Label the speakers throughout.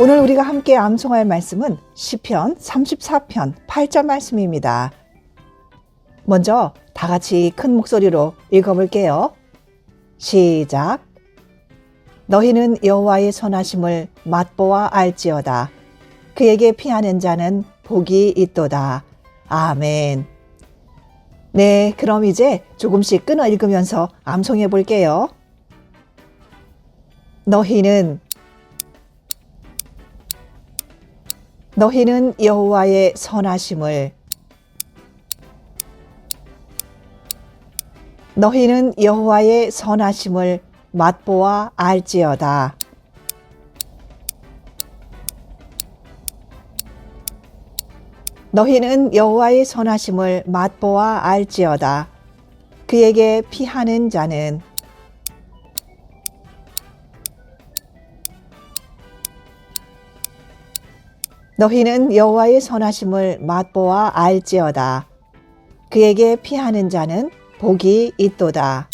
Speaker 1: 오늘 우리가 함께 암송할 말씀은 시편 34편 8절 말씀입니다. 먼저 다 같이 큰 목소리로 읽어볼게요. 시작. 너희는 여호와의 선하심을 맛보아 알지어다. 그에게 피하는 자는 복이 있도다. 아멘. 네, 그럼 이제 조금씩 끊어 읽으면서 암송해 볼게요. 너희는 너희는 여호와의 선하심을 너희는 여호와의 선하심을 맛보아 알지어다. 너희는 여호와의 선하심을 맛보아 알지어다. 그에게 피하는 자는 너희는 여호와의 선하심을 맛보아 알지어다. 그에게 피하는 자는 복이 있도다.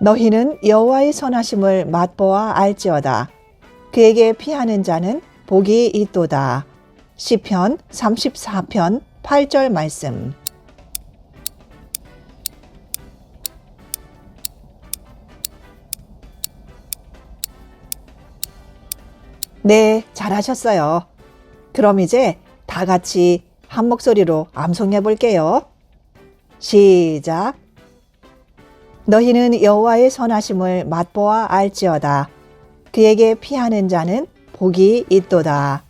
Speaker 1: 너희는 여호와의 선하심을 맛보아 알지어다. 그에게 피하는 자는 복이 있도다. 시편 34편 8절 말씀. 네, 잘하셨어요. 그럼 이제 다 같이 한 목소리로 암송해 볼게요. 시작. 너희는 여호와의 선하심을 맛보아 알지어다. 그에게 피하는 자는 복이 있도다.